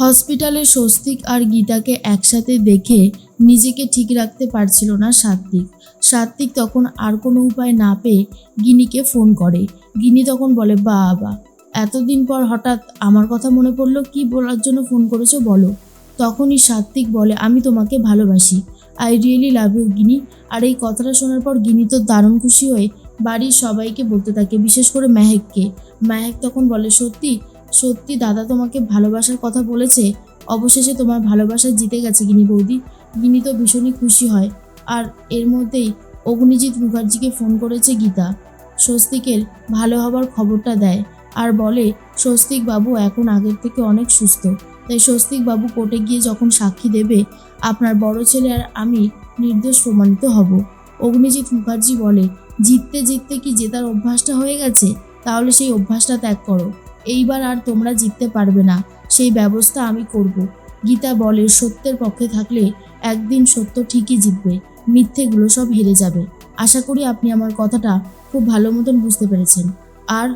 হসপিটালে স্বস্তিক আর গীতাকে একসাথে দেখে নিজেকে ঠিক রাখতে পারছিল না সাত্বিক। সাত্বিক তখন আর কোনো উপায় না পেয়ে গিনিকে ফোন করে। গিনি তখন বলে, বাবা, এতদিন পর হঠাৎ আমার কথা মনে পড়ল, কি বলার জন্য ফোন করেছ বলো? তখনই সাত্বিক বলে, আমি তোমাকে ভালোবাসি। আই রিয়েলি লাভ ইউ গিনি। আর এই কথাটা শোনার পর গিনি তো দারুণ খুশি হয়ে বাড়ির সবাইকে বলতে থাকে, বিশেষ করে মেহেককে। মেহেক তখন বলে, সত্যি সত্যি দাদা তোমাকে ভালোবাসার কথা বলেছে, অবশেষে তোমার ভালোবাসা জিতে গেছে গিনি বৌদি। গিনি তো ভীষণই খুশি হয়। আর এর মধ্যেই অগ্নিজিৎ মুখার্জিকে ফোন করেছে গীতা। স্বস্তিকের ভালো হবার খবরটা দেয় আর বলে, স্বস্তিক বাবু এখন আগের থেকে অনেক সুস্থ। তাই স্বস্তিক বাবু কোর্টে গিয়ে যখন সাক্ষী দেবে, আপনার বড় ছেলে আর আমি নির্দোষ প্রমাণিত হব। অগ্নিজিৎ মুখার্জি বলে, জিততে জিততে কি জেতার অভ্যাসটা হয়ে গেছে? তাহলে সেই অভ্যাসটা ত্যাগ করো। এইবার আর তোমরা জিততে পারবে না। সেই ব্যবস্থা আমি করব। গীতা বলে, সত্যের পক্ষে থাকলে একদিন সত্য ঠিকই জিতবে, মিথ্যেগুলো সব হেরে যাবে। আশা করি আপনি আমার কথাটা খুব ভালো মতন বুঝতে পেরেছেন। আর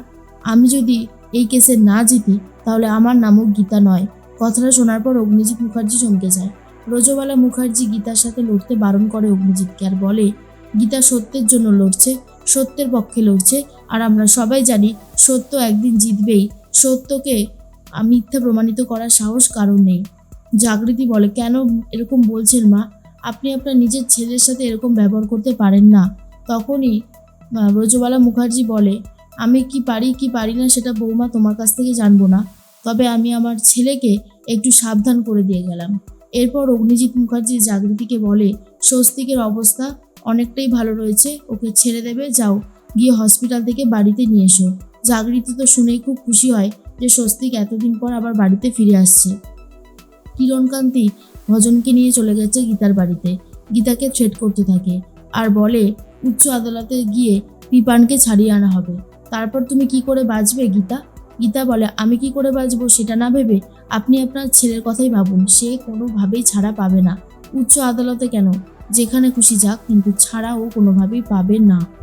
আমি যদি এই কেসে না জিতি, তাহলে আমার নামও গীতা নয়। কথাটা শোনার পর অগ্নিজিৎ মুখার্জি চমকে যায়। রোজবালা মুখার্জি গীতার সাথে লড়তে বারণ করে অগ্নিজিৎকে আর বলে, গীতা সত্যের জন্য লড়ছে, সত্যের পক্ষে লড়ছে, আর আমরা সবাই জানি সত্য একদিন জিতবেই। সত্যকে মিথ্যা প্রমাণিত করার সাহস কারণ নেই। জাগৃতি বলে, কেন এরকম বলছেন মা? আপনি আপনার নিজের ছেলের সাথে এরকম ব্যবহার করতে পারেন না। তখনই ব্রজবালা মুখার্জি বলে, আমি কি পারি কি পারি না সেটা বৌমা তোমার কাছ থেকে জানব না। তবে আমি আমার ছেলেকে একটু সাবধান করে দিয়ে গেলাম। এরপর অগ্নিজিৎ মুখার্জি জাগৃতিকে বলে, স্বস্তিকের অবস্থা অনেকটাই ভালো রয়েছে। ওকে ছেড়ে দেবে, যাও। গিয়ে হসপিটাল থেকে বাড়িতে নিয়ে এসো। জাগৃতি তো শুনেই খুব খুশি হয় যে স্বস্তিক এতদিন পর আবার বাড়িতে ফিরে আসছে। কিরণকান্তি ভজনকে নিয়ে চলে গেছে গীতার বাড়িতে। গীতাকে থ্রেট করতে থাকে আর বলে, উচ্চ আদালতে গিয়ে কৃপানকে ছাড়িয়ে আনা হবে। তারপর তুমি কি করে বাঁচবে গীতা? গীতা বলে, আমি কি করে বাঁচবো সেটা না ভেবে আপনি আপনার ছেলের কথাই ভাবুন। সে কোনোভাবেই ছাড়া পাবে না। উচ্চ আদালতে কেন? যেখানে খুশি যাক, কিন্তু ছাড়া ও কোনোভাবেই পাবে না।